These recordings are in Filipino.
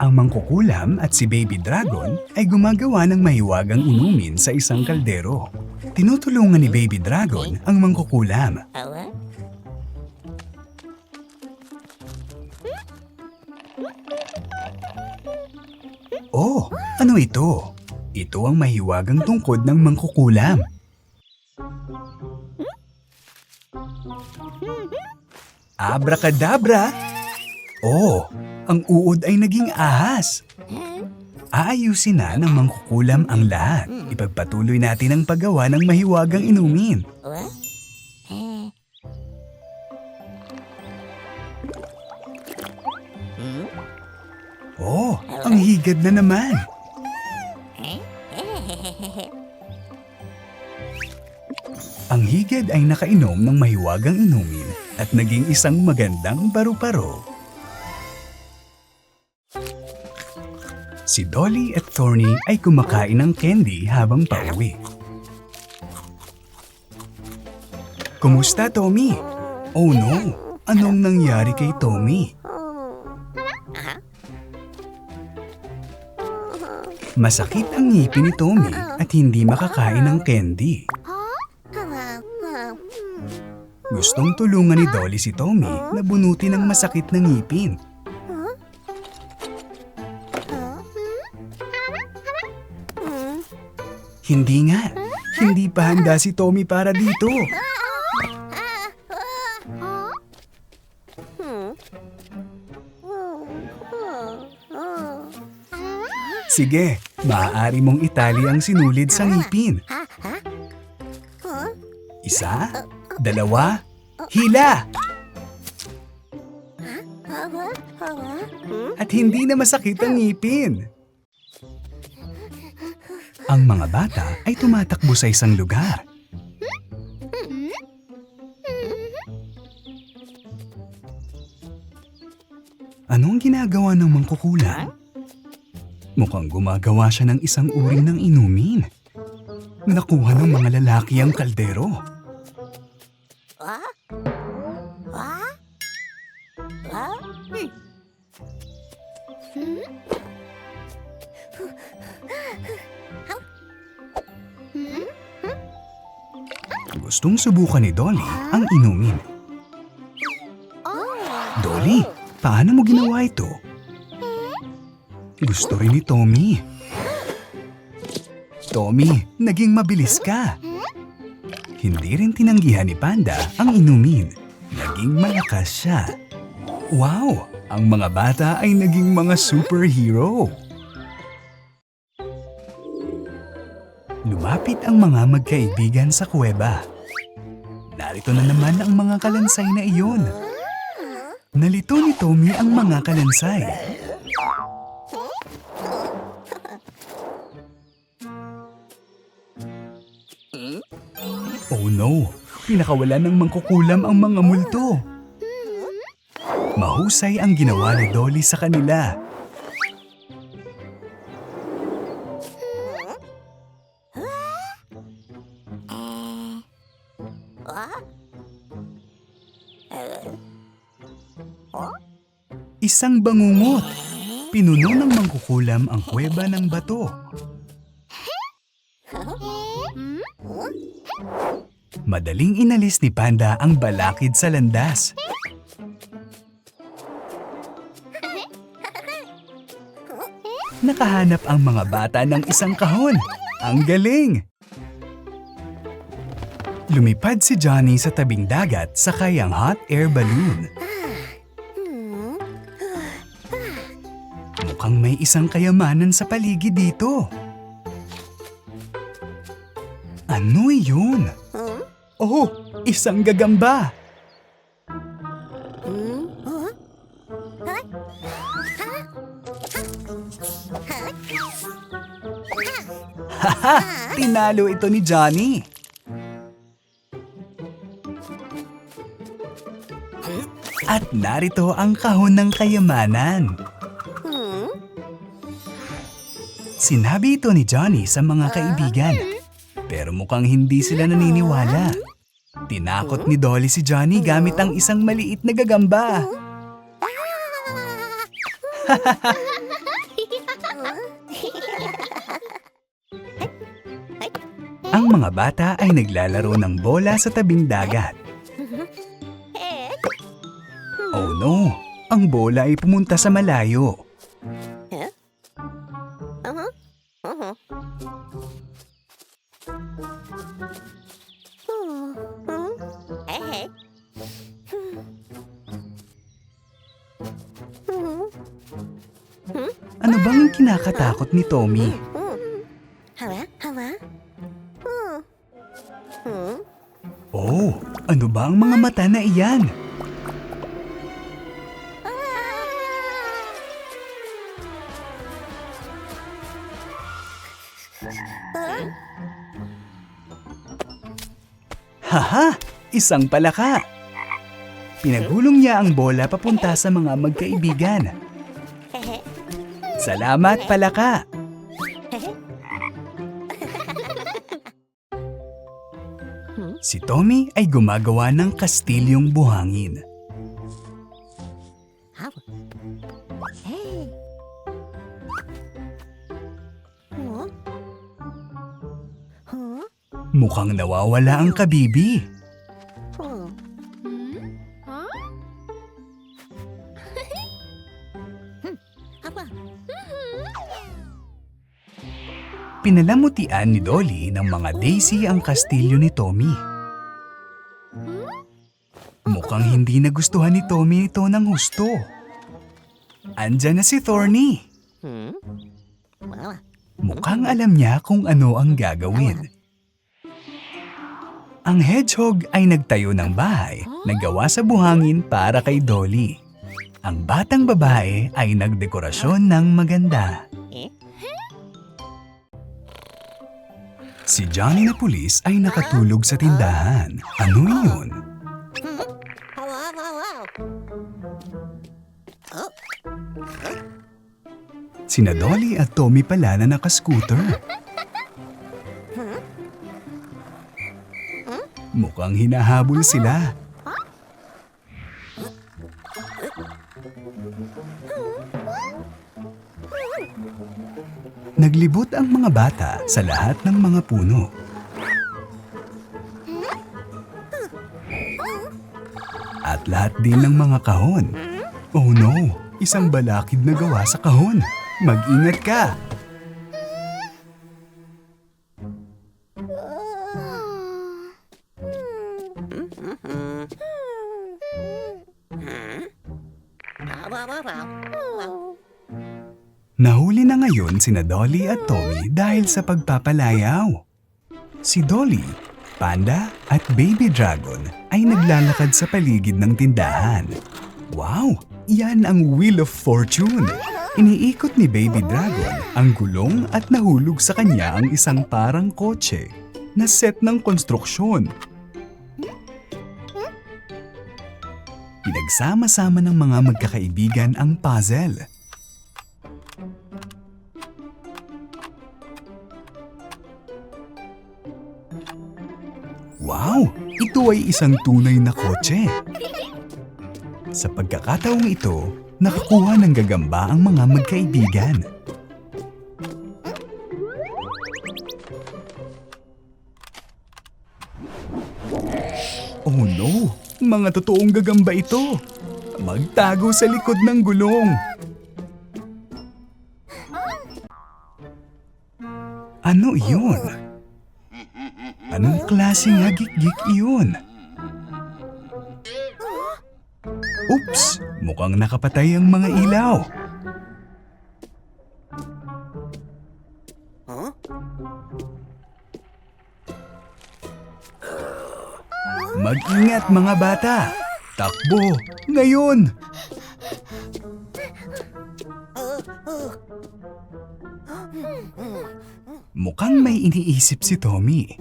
Ang mangkukulam at si Baby Dragon ay gumagawa ng mahiwagang inumin sa isang kaldero. Tinutulungan ni Baby Dragon ang mangkukulam. Oh, ano ito? Ito ang mahiwagang tungkod ng mangkukulam. Abracadabra! Oh, ang uod ay naging ahas. Aayusin na ng mangkukulam ang lahat. Ipagpatuloy natin ang paggawa ng mahiwagang inumin. Oh, ang higad na naman. Ang higad ay nakainom ng mahiwagang inumin at naging isang magandang paru-paro. Si Dolly at Thorny ay kumakain ng candy habang pauwi. Kumusta, Tommy? Oh no, anong nangyari kay Tommy? Masakit ang ngipin ni Tommy at hindi makakain ng candy. Gustong tulungan ni Dolly si Tommy na bunutin ang masakit na ngipin. Hindi nga. Hindi pa handa si Tommy para dito. Sige, maaari mong itali ang sinulid sa ngipin. Isa, dalawa, hila! At hindi na masakit ang ngipin. Ang mga bata ay tumatakbo sa isang lugar. Anong ginagawa ng mangkukulam? Mukhang gumagawa siya ng isang uri ng inumin. Nakuha ng mga lalaki ang kaldero. Gustong subukan ni Dolly ang inumin. Dolly, paano mo ginawa ito? Gusto rin ni Tommy. Tommy, naging mabilis ka. Hindi rin tinanggihan ni Panda ang inumin. Naging malakas siya. Wow! Ang mga bata ay naging mga superhero. Lumapit ang mga magkaibigan sa kuweba. Narito na naman ang mga kalansay na iyon. Nalito ni Tommy ang mga kalansay. Oh no! Pinakawala ng mangkukulam ang mga multo. Mahusay ang ginawa ni Dolly sa kanila. Isang bangungot. Pinuno ng mangkukulam ang kuweba ng bato. Madaling inalis ni Panda ang balakid sa landas. Nakahanap ang mga bata ng isang kahon. Ang galing! Lumipad si Johnny sa tabing dagat sakay ang hot air balloon. Mukhang may isang kayamanan sa paligid dito. Ano yun? Oh, isang gagamba. Haha! Tinalo ito ni Johnny. At narito ang kahon ng kayamanan. Sinabi ito ni Johnny sa mga ah. kaibigan. Pero mukhang hindi sila naniniwala. Tinakot ni Dolly si Johnny gamit ang isang maliit na gagamba. ang mga bata ay naglalaro ng bola sa tabing dagat. Oh no! Ang bola ay pumunta sa malayo. Ano bang kinakatakot ni Tommy? Hala, hala. Oh, ano ba ang mga mata na iyan? Haha! Isang palaka! Pinagulong niya ang bola papunta sa mga magkaibigan. Salamat, palaka! Si Tommy ay gumagawa ng kastilyong buhangin. Mukhang nawawala ang kabibi. Pinalamutian ni Dolly ng mga Daisy ang kastilyo ni Tommy. Mukhang hindi nagustuhan ni Tommy ito ng husto. Andyan na si Thorny. Mukhang alam niya kung ano ang gagawin. Ang hedgehog ay nagtayo ng bahay na gawa sa buhangin para kay Dolly. Ang batang babae ay nagdekorasyon ng maganda. Si Johnny na pulis ay nakatulog sa tindahan. Ano. Oh, Sina Dolly at Tommy pala na nakascooter. Mukhang hinahabol sila. Naglibot ang mga bata sa lahat ng mga puno. At lahat din ng mga kahon. Oh no, isang balakid na gawa sa kahon. Mag-ingat ka! Nahuli na ngayon sina Dolly at Tommy dahil sa pagpapalayaw. Si Dolly, Panda at Baby Dragon ay naglalakad sa paligid ng tindahan. Wow! Yan ang Wheel of Fortune! Iniikot ni Baby Dragon ang gulong at nahulog sa kanya ang isang parang kotse na set ng konstruksyon. Pinagsama-sama ng mga magkakaibigan ang puzzle. Ito ay isang tunay na kotse. Sa pagkakataong ito, nakakuha ng gagamba ang mga magkaibigan. Oh no! Mga totoong gagamba ito! Magtago sa likod ng gulong! Ano iyon? Klaseng hagik-gik iyon? Oops! Mukhang nakapatay ang mga ilaw. Mag-ingat mga bata! Takbo! Ngayon! Mukhang may iniisip si Tommy.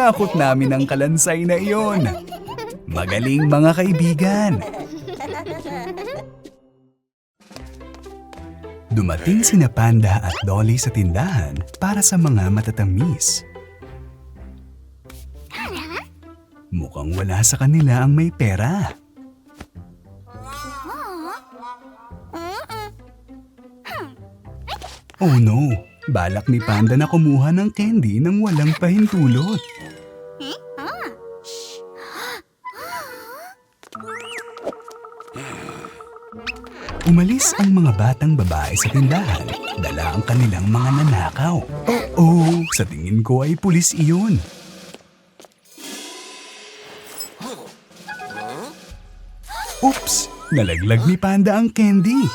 Tinakot namin ang kalansay na iyon. Magaling mga kaibigan. Dumating sina Panda at Dolly sa tindahan para sa mga matatamis. Mukhang wala sa kanila ang may pera. Oh no! Balak ni Panda na kumuha ng candy nang walang pahintulot. Umalis ang mga batang babae sa tindahan. Dala ang kanilang mga nanakaw. Oh, sa tingin ko ay pulis iyon. Oops! Nalaglag ni Panda ang candy.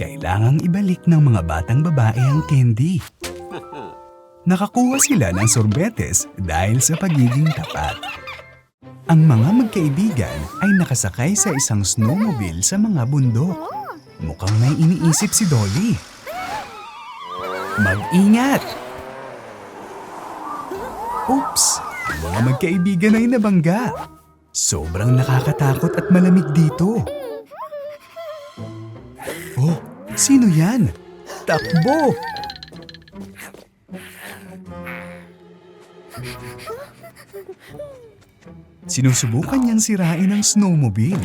Kailangang ibalik ng mga batang babae ang candy. Nakakuha sila ng sorbetes dahil sa pagiging tapat. Ang mga magkaibigan ay nakasakay sa isang snowmobile sa mga bundok. Mukhang may iniisip si Dolly. Mag-ingat! Oops! Ang mga magkaibigan ay nabangga. Sobrang nakakatakot at malamig dito. Oh, sino yan? Takbo! Sinusubukan niyang sirain ang snowmobile.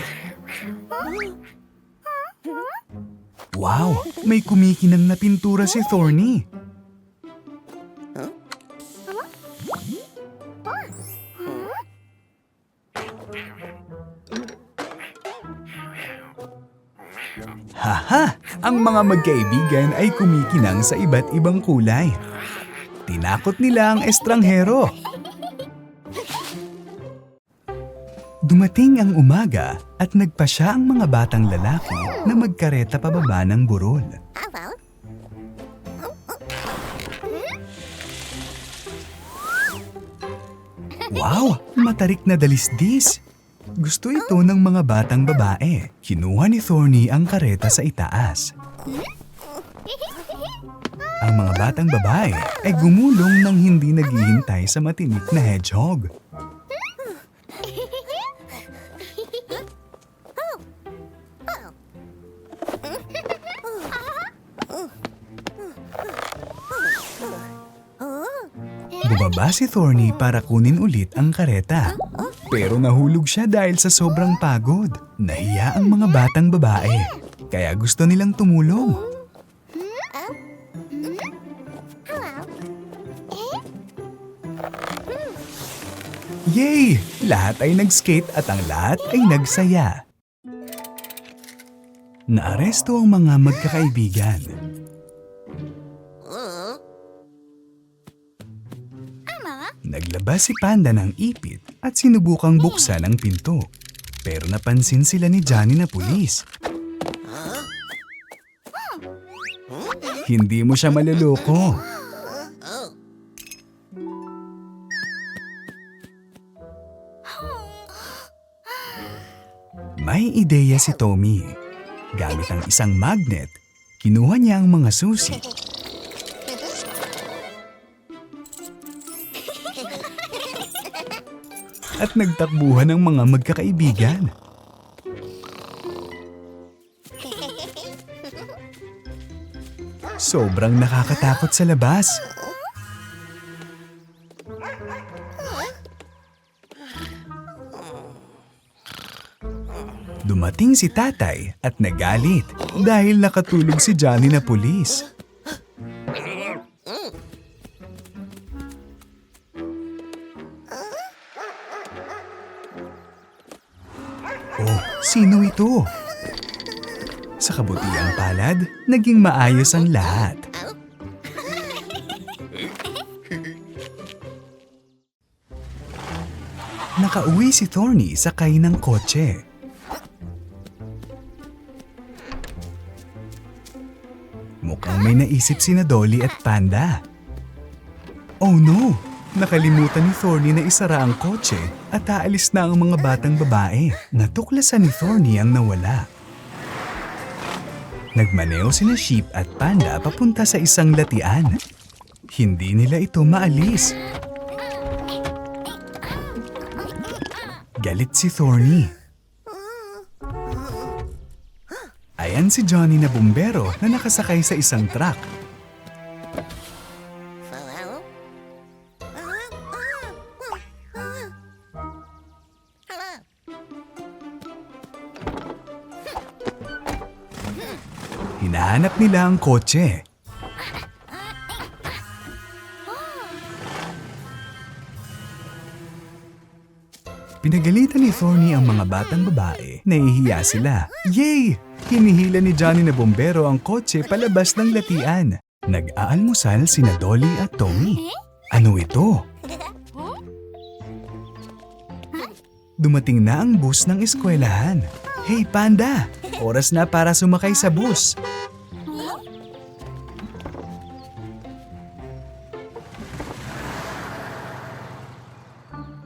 Wow! May kumikinang na pintura si Thorny. Haha! Ang mga magkaibigan ay kumikinang sa iba't ibang kulay. Tinakot nila ang estranghero. Dumating ang umaga at nagpasya ang mga batang lalaki na magkareta pababa ng burol. Wow! Matarik na dalisdis! Gusto ito ng mga batang babae. Kinuha ni Thorny ang kareta sa itaas. Ang mga batang babae ay gumulong nang hindi naghihintay sa matinik na hedgehog. Bumaba si Thorny para kunin ulit ang kareta. Pero nahulog siya dahil sa sobrang pagod. Nahiya ang mga batang babae. Kaya gusto nilang tumulong. Yay! Lahat ay nag-skate at ang lahat ay nagsaya. Naaresto ang mga magkakaibigan. Naglabas si Panda ng ipit at sinubukang buksan ang pinto. Pero napansin sila ni Johnny na pulis. Hindi mo siya maluloko. May ideya si Tommy. Gamit ang isang magnet, kinuha niya ang mga susi at nagtakbuhan ng mga magkakaibigan. Sobrang nakakatakot sa labas. Dumating si tatay at nagalit dahil nakatulog si Johnny na pulis. Oh, sino ito? Sa kabutiang palad, naging maayos ang lahat. Nakauwi si Thorny sakay ng kotse. May naisip si na Dolly at Panda. Oh no! Nakalimutan ni Thorny na isara ang kotse at aalis na ang mga batang babae. Natuklasan ni Thorny ang nawala. Nagmaneo sina Sheep at Panda papunta sa isang latian. Hindi nila ito maalis. Galit si Thorny. Ayan si Johnny na bumbero na nakasakay sa isang truck. Hinahanap nila ang kotse. Pinagalitan ni Thorny ang mga batang babae. Nahihiya sila. Yay! Hinihila ni Johnny na bombero ang kotse palabas ng latian. Nag-aalmusal sina Dolly at Tommy. Ano ito? Dumating na ang bus ng eskwelahan. Hey Panda! Oras na para sumakay sa bus.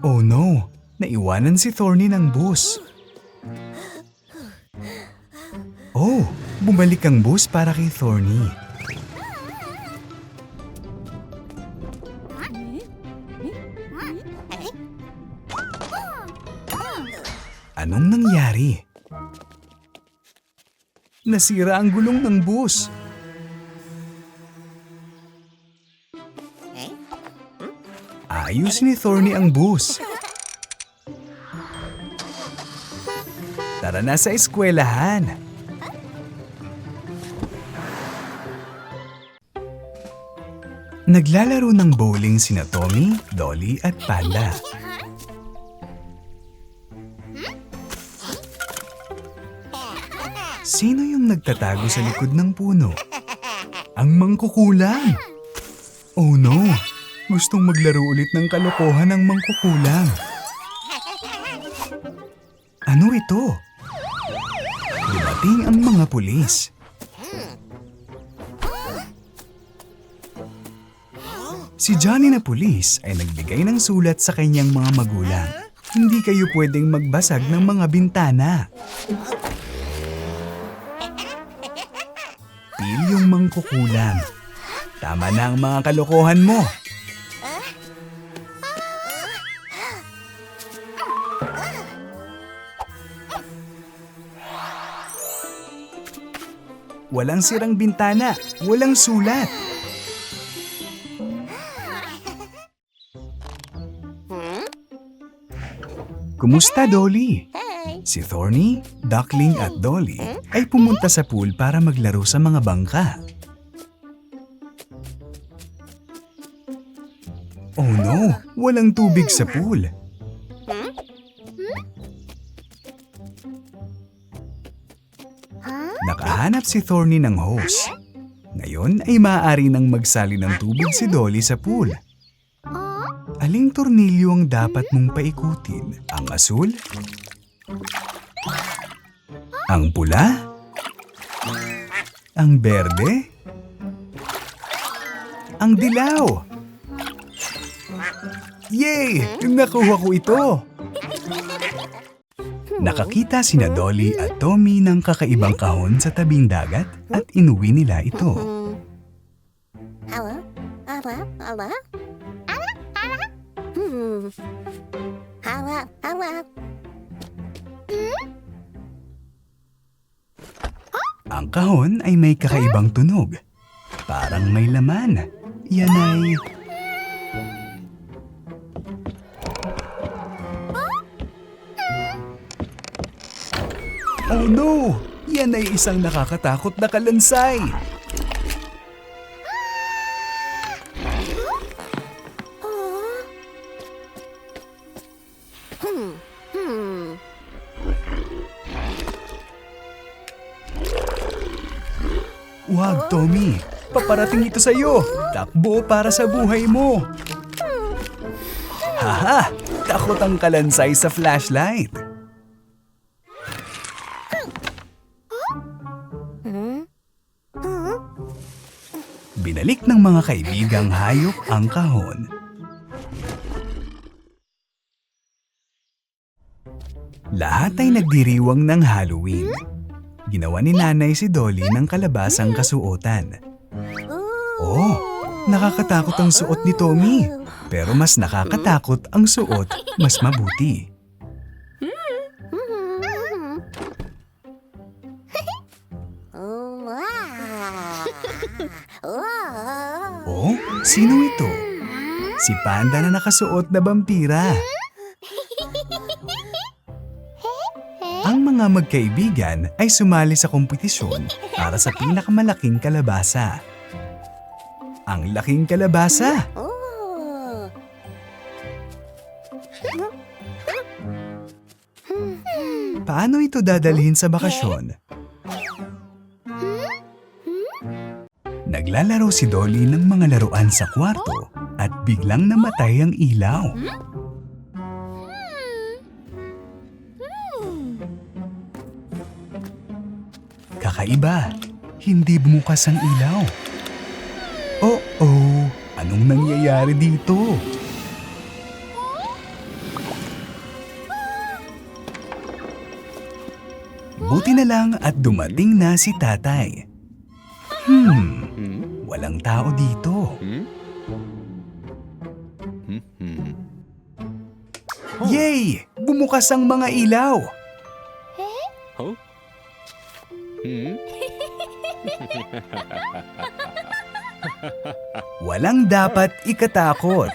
Oh no! Naiwanan si Thorny ng bus. Oh! Bumalik ang bus para kay Thorny. Anong nangyari? Nasira ang gulong ng bus. Ayos ni Thorny ang bus. Tara na sa eskwelahan. Naglalaro ng bowling sina Tommy, Dolly at Panda. Sino yung nagtatago sa likod ng puno? Ang mangkukulang! Oh no! Gustong maglaro ulit ng kalokohan ng mangkukulang. Ano ito? Dumating ang mga pulis. Si Johnny na pulis ay nagbigay ng sulat sa kanyang mga magulang. Hindi kayo pwedeng magbasag ng mga bintana. Pil yung mangkukulang. Tama na ang mga kalokohan mo. Walang sirang bintana, walang sulat. Kumusta, Dolly? Si Thorny, Duckling at Dolly ay pumunta sa pool para maglaro sa mga bangka. Oh no! Walang tubig sa pool. Si Thorny ng hose. Ngayon ay maaari nang magsali ng tubig si Dolly sa pool. Aling tornilyo ang dapat mong paikutin? Ang asul? Ang pula? Ang berde? Ang dilaw? Yay! Nakuha ko ito! Nakakita sina Dolly at Tommy ng kakaibang kahon sa tabing dagat at inuwi nila ito. Ang kahon ay may kakaibang tunog. Parang may laman. Yan ay... Oh no! Yan ay isang nakakatakot na kalansay. Wag, Tommy. Paparating ito sa'yo. Takbo para sa buhay mo. Haha! Takot ang kalansay sa flashlight. Binalik ng mga kaibigang hayop ang kahon. Lahat ay nagdiriwang ng Halloween. Ginawa ni nanay si Dolly ng kalabasang kasuotan. Oh, nakakatakot ang suot ni Tommy. Pero mas nakakatakot ang suot mas mabuti. Sino ito? Si Panda na nakasuot na vampira. Ang mga magkaibigan ay sumali sa kompetisyon para sa pinakamalaking kalabasa. Ang laking kalabasa! Paano ito dadalhin sa bakasyon? Naglalaro si Dolly ng mga laruan sa kwarto at biglang namatay ang ilaw. Kakaiba, hindi bumukas ang ilaw. Oh-oh, anong nangyayari dito? Buti na lang at dumating na si tatay. Hmm, walang tao dito. Yay! Bumukas ang mga ilaw! Walang dapat ikatakot.